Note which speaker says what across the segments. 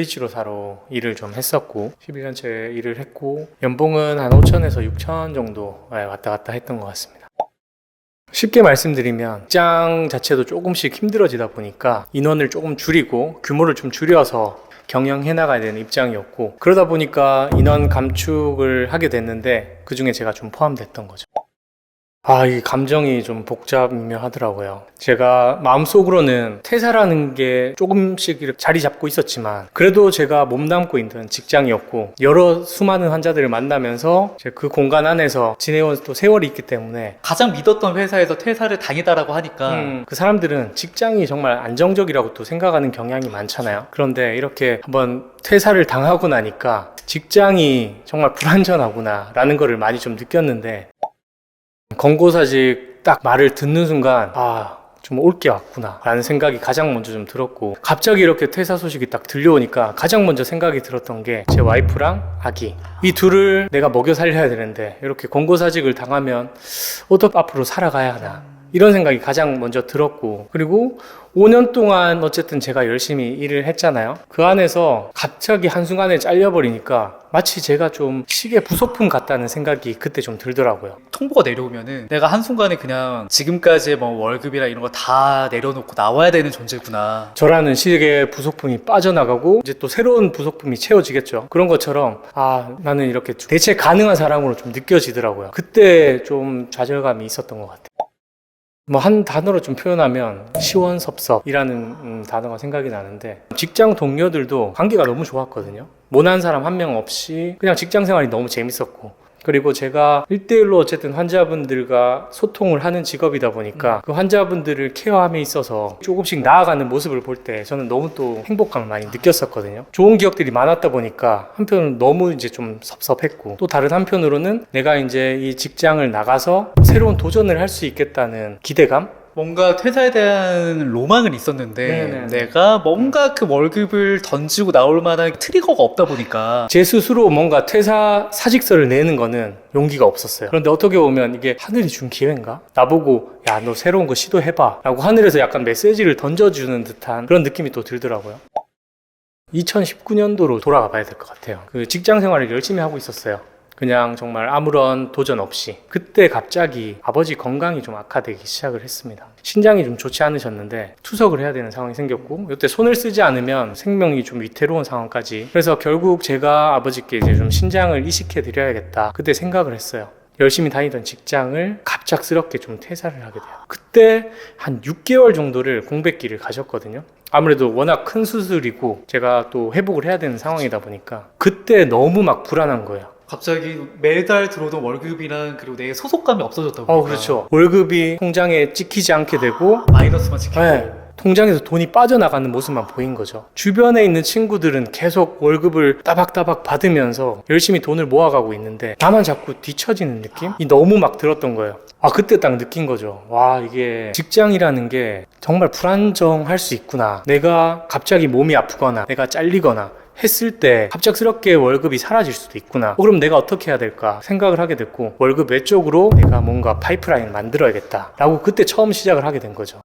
Speaker 1: 물리치료사로 일을 좀 했었고 11년째 일을 했고 연봉은 한 5천에서 6천 정도 예, 왔다 갔다 했던 것 같습니다. 쉽게 말씀드리면 직장 자체도 조금씩 힘들어지다 보니까 인원을 조금 줄이고 규모를 좀 줄여서 경영해 나가야 되는 입장이었고 그러다 보니까 인원 감축을 하게 됐는데 그 중에 제가 좀 포함됐던 거죠. 아, 이 감정이 좀 복잡하더라고요. 제가 마음속으로는 퇴사라는 게 조금씩 이렇게 자리 잡고 있었지만, 그래도 제가 몸담고 있는 직장이었고, 여러 수많은 환자들을 만나면서 그 공간 안에서 지내온 또 세월이 있기 때문에,
Speaker 2: 가장 믿었던 회사에서 퇴사를 당이다라고 하니까
Speaker 1: 음, 그 사람들은 직장이 정말 안정적이라고 또 생각하는 경향이 많잖아요. 그런데 이렇게 한번 퇴사를 당하고 나니까 직장이 정말 불안전하구나 라는 거를 많이 좀 느꼈는데 권고사직 딱 말을 듣는 순간 아. 좀 올 게 왔구나 라는 생각이 가장 먼저 좀 들었고 갑자기 이렇게 퇴사 소식이 딱 들려오니까 가장 먼저 생각이 들었던 게 제 와이프랑 아기. 이 둘을 내가 먹여 살려야 되는데 이렇게 권고사직을 당하면 어떻게 앞으로 살아가야 하나 이런 생각이 가장 먼저 들었고 그리고 5년 동안 어쨌든 제가 열심히 일을 했잖아요 그 안에서 갑자기 한순간에 잘려버리니까 마치 제가 좀 시계 부속품 같다는 생각이 그때 좀 들더라고요
Speaker 2: 통보가 내려오면은 내가 한순간에 그냥 지금까지의 뭐 월급이나 이런 거 다 내려놓고 나와야 되는 존재구나.
Speaker 1: 저라는 시계 부속품이 빠져나가고 이제 또 새로운 부속품이 채워지겠죠. 그런 것처럼 아 나는 이렇게 좀 대체 가능한 사람으로 좀 느껴지더라고요. 그때 좀 좌절감이 있었던 것 같아요. 뭐 한 단어로 좀 표현하면 시원섭섭이라는 음, 단어가 생각이 나는데 직장 동료들도 관계가 너무 좋았거든요. 모난 사람 한 명 없이 그냥 직장 생활이 너무 재밌었고 그리고 제가 1대1로 어쨌든 환자분들과 소통을 하는 직업이다 보니까 그 환자분들을 케어함에 있어서 조금씩 나아가는 모습을 볼 때 저는 너무 또 행복감을 많이 느꼈었거든요. 좋은 기억들이 많았다 보니까 한편으로는 너무 이제 좀 섭섭했고 또 다른 한편으로는 내가 이제 이 직장을 나가서 새로운 도전을 할 수 있겠다는 기대감?
Speaker 2: 뭔가 퇴사에 대한 로망은 있었는데
Speaker 1: 네네.
Speaker 2: 내가 뭔가 그 월급을 던지고 나올 만한 트리거가 없다 보니까
Speaker 1: 제 스스로 뭔가 퇴사 사직서를 내는 거는 용기가 없었어요. 그런데 어떻게 보면 이게 하늘이 준 기회인가? 나보고 야 너 새로운 거 시도해봐 라고 하늘에서 약간 메시지를 던져주는 듯한 그런 느낌이 또 들더라고요. 2019년도로 돌아가 봐야 될 것 같아요. 그 직장 생활을 열심히 하고 있었어요. 그냥 정말 아무런 도전 없이 그때 갑자기 아버지 건강이 좀 악화되기 시작을 했습니다. 신장이 좀 좋지 않으셨는데 투석을 해야 되는 상황이 생겼고 이때 손을 쓰지 않으면 생명이 좀 위태로운 상황까지 그래서 결국 제가 아버지께 이제 좀 신장을 이식해 드려야겠다 그때 생각을 했어요. 열심히 다니던 직장을 갑작스럽게 좀 퇴사를 하게 돼요. 그때 한 6개월 정도를 공백기를 가졌거든요. 아무래도 워낙 큰 수술이고 제가 또 회복을 해야 되는 상황이다 보니까 그때 너무 막 불안한 거예요.
Speaker 2: 갑자기 매달 들어오던 월급이랑 그리고 내 소속감이 없어졌다 보니까
Speaker 1: 어, 그렇죠. 월급이 통장에 찍히지 않게 되고
Speaker 2: 마이너스만 지키고
Speaker 1: 네, 통장에서 돈이 빠져나가는 모습만 보인 거죠. 주변에 있는 친구들은 계속 월급을 따박따박 받으면서 열심히 돈을 모아가고 있는데 나만 자꾸 뒤처지는 느낌 이 너무 막 들었던 거예요. 아, 그때 딱 느낀 거죠. 와, 이게 직장이라는 게 정말 불안정할 수 있구나. 내가 갑자기 몸이 아프거나 내가 잘리거나 했을 때 갑작스럽게 월급이 사라질 수도 있구나. 어, 그럼 내가 어떻게 해야 될까 생각을 하게 됐고 월급 외적으로 내가 뭔가 파이프라인을 만들어야겠다. 라고 그때 처음 시작을 하게 된 거죠.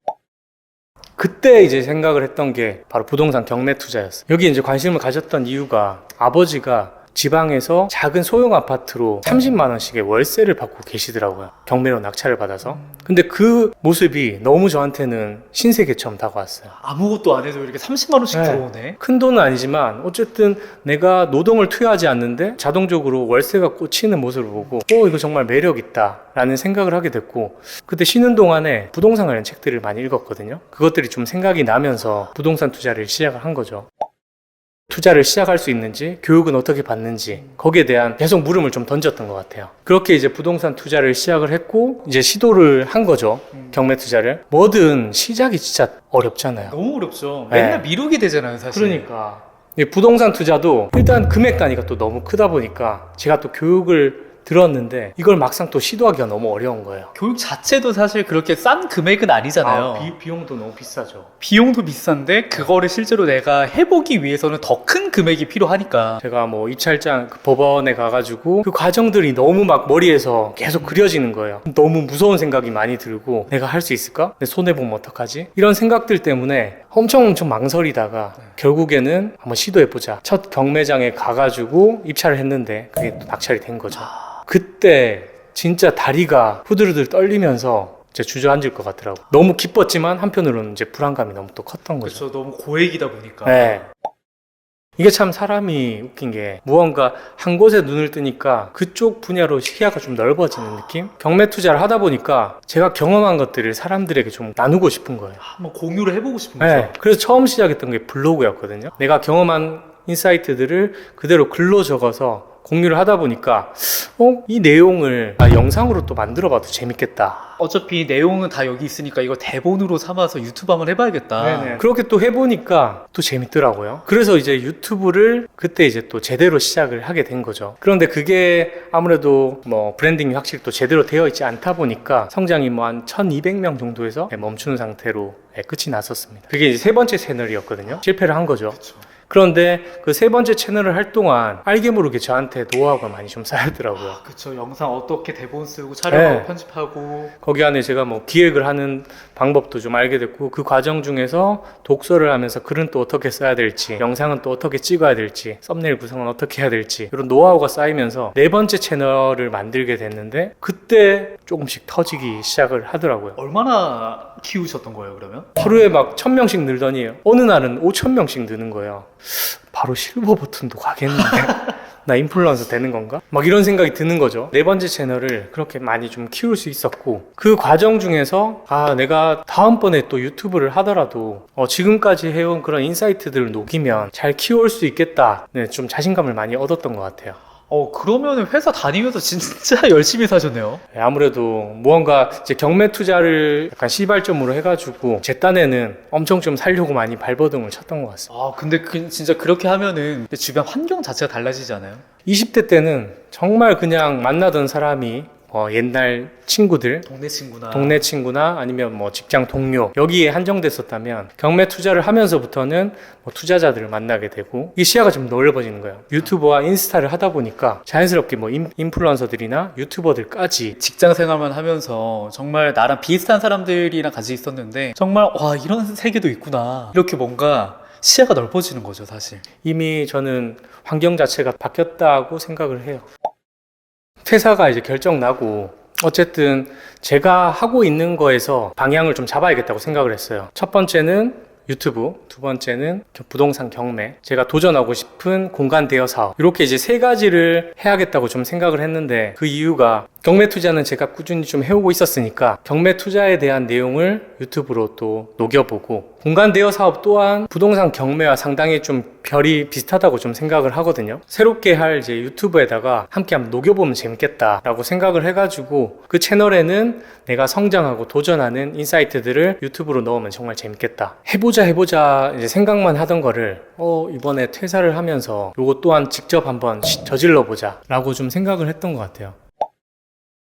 Speaker 1: 그때 이제 생각을 했던 게 바로 부동산 경매 투자였어요. 여기 이제 관심을 가졌던 이유가 아버지가 지방에서 작은 소형 아파트로 30만 원씩의 월세를 받고 계시더라고요. 경매로 낙찰을 받아서. 근데 그 모습이 너무 저한테는 신세계 처럼 다가왔어요.
Speaker 2: 아무것도 안 해도 이렇게 30만 원씩
Speaker 1: 네.
Speaker 2: 들어오네.
Speaker 1: 큰 돈은 아니지만 어쨌든 내가 노동을 투여하지 않는데 자동적으로 월세가 꽂히는 모습을 보고 어 이거 정말 매력 있다라는 생각을 하게 됐고 그때 쉬는 동안에 부동산 관련 책들을 많이 읽었거든요. 그것들이 좀 생각이 나면서 부동산 투자를 시작을 한 거죠. 투자를 시작할 수 있는지, 교육은 어떻게 받는지, 거기에 대한 계속 물음을 좀 던졌던 것 같아요. 그렇게 이제 부동산 투자를 시작을 했고, 이제 시도를 한 거죠. 경매 투자를. 뭐든 시작이 진짜 어렵잖아요.
Speaker 2: 너무 어렵죠.
Speaker 1: 네.
Speaker 2: 맨날 미루게 되잖아요, 사실.
Speaker 1: 그러니까 이 부동산 투자도 일단 금액 단위가 또 너무 크다 보니까 제가 또 교육을 들었는데 이걸 막상 또 시도하기가 너무 어려운 거예요.
Speaker 2: 교육 자체도 사실 그렇게 싼 금액은 아니잖아요.
Speaker 1: 아, 비, 비용도 너무 비싸죠.
Speaker 2: 비용도 비싼데 그거를 실제로 내가 해보기 위해서는 더 큰 금액이 필요하니까
Speaker 1: 제가 뭐 입찰장 그 법원에 가가지고 그 과정들이 너무 막 머리에서 계속 그려지는 거예요. 너무 무서운 생각이 많이 들고 내가 할 수 있을까? 내 손해 보면 어떡하지? 이런 생각들 때문에 엄청 엄청 망설이다가 결국에는 한번 시도해보자. 첫 경매장에 가가지고 입찰을 했는데 그게 또 낙찰이 된 거죠. 그때 진짜 다리가 후들후들 떨리면서 이제 주저앉을 것 같더라고. 너무 기뻤지만 한편으로는 이제 불안감이 너무 또 컸던 거죠.
Speaker 2: 그렇죠 너무 고액이다 보니까
Speaker 1: 네. 이게 참 사람이 웃긴 게 무언가 한 곳에 눈을 뜨니까 그쪽 분야로 시야가 좀 넓어지는 느낌? 경매 투자를 하다 보니까 제가 경험한 것들을 사람들에게 좀 나누고 싶은 거예요.
Speaker 2: 한번 공유를 해보고 싶은 거죠
Speaker 1: 네. 그래서 처음 시작했던 게 블로그였거든요. 내가 경험한 인사이트들을 그대로 글로 적어서 공유를 하다 보니까 어? 이 내용을 아, 영상으로 또 만들어 봐도 재밌겠다.
Speaker 2: 어차피 내용은 다 여기 있으니까 이거 대본으로 삼아서 유튜브 한번 해봐야겠다
Speaker 1: 그렇게 또 해보니까 또 재밌더라고요. 그래서 이제 유튜브를 그때 이제 또 제대로 시작을 하게 된 거죠. 그런데 그게 아무래도 뭐 브랜딩이 확실히 또 제대로 되어 있지 않다 보니까 성장이 뭐 한 1200명 정도에서 멈추는 상태로 네, 끝이 났었습니다. 그게 이제 세 번째 채널이었거든요. 실패를 한 거죠.
Speaker 2: 그렇죠.
Speaker 1: 그런데 그 세 번째 채널을 할 동안 알게 모르게 저한테 노하우가 많이 좀 쌓였더라고요.
Speaker 2: 그쵸 영상 어떻게 대본 쓰고 촬영하고
Speaker 1: 네.
Speaker 2: 편집하고
Speaker 1: 거기 안에 제가 뭐 기획을 하는 방법도 좀 알게 됐고 그 과정 중에서 독서를 하면서 글은 또 어떻게 써야 될지 영상은 또 어떻게 찍어야 될지 썸네일 구성은 어떻게 해야 될지 이런 노하우가 쌓이면서 네 번째 채널을 만들게 됐는데 그때 조금씩 터지기 시작을 하더라고요
Speaker 2: 얼마나 키우셨던 거예요 그러면?
Speaker 1: 하루에 막 천 명씩 늘더니 어느 날은 오천 명씩 느는 거예요 바로 실버 버튼도 가겠는데 나 인플루언서 되는 건가? 막 이런 생각이 드는 거죠. 네 번째 채널을 그렇게 많이 좀 키울 수 있었고 그 과정 중에서 아 내가 다음번에 또 유튜브를 하더라도 어, 지금까지 해온 그런 인사이트들을 녹이면 잘 키울 수 있겠다. 네, 좀 자신감을 많이 얻었던 것 같아요.
Speaker 2: 어 그러면 회사 다니면서 진짜 열심히 사셨네요
Speaker 1: 네, 아무래도 무언가 이제 경매 투자를 약간 시발점으로 해가지고 제 딴에는 엄청 좀 살려고 많이 발버둥을 쳤던 것 같습니다.
Speaker 2: 아 근데 그, 진짜 그렇게 하면은 주변 환경 자체가 달라지지 않아요?
Speaker 1: 20대 때는 정말 그냥 만나던 사람이 어, 옛날 친구들
Speaker 2: 동네 친구나
Speaker 1: 동네 친구나 아니면 뭐 직장 동료 여기에 한정됐었다면 경매 투자를 하면서부터는 뭐 투자자들을 만나게 되고 이 시야가 좀 넓어지는 거예요. 유튜버와 인스타를 하다 보니까 자연스럽게 뭐 인, 인플루언서들이나 유튜버들까지
Speaker 2: 직장 생활만 하면서 정말 나랑 비슷한 사람들이랑 같이 있었는데 정말 와 이런 세계도 있구나 이렇게 뭔가 시야가 넓어지는 거죠 사실
Speaker 1: 이미 저는 환경 자체가 바뀌었다고 생각을 해요. 퇴사가 이제 결정 나고 어쨌든 제가 하고 있는 거에서 방향을 좀 잡아야겠다고 생각을 했어요. 첫 번째는 유튜브, 두 번째는 부동산 경매, 제가 도전하고 싶은 공간 대여 사업 이렇게 이제 세 가지를 해야겠다고 좀 생각을 했는데 그 이유가 경매 투자는 제가 꾸준히 좀 해오고 있었으니까 경매 투자에 대한 내용을 유튜브로 또 녹여보고 공간 대여 사업 또한 부동산 경매와 상당히 좀 별이 비슷하다고 좀 생각을 하거든요. 새롭게 할 이제 유튜브에다가 함께 한번 녹여보면 재밌겠다라고 생각을 해가지고 그 채널에는 내가 성장하고 도전하는 인사이트들을 유튜브로 넣으면 정말 재밌겠다. 해보자 해보자 이제 생각만 하던 거를 어 이번에 퇴사를 하면서 요거 또한 직접 한번 시- 저질러 보자라고 좀 생각을 했던 것 같아요.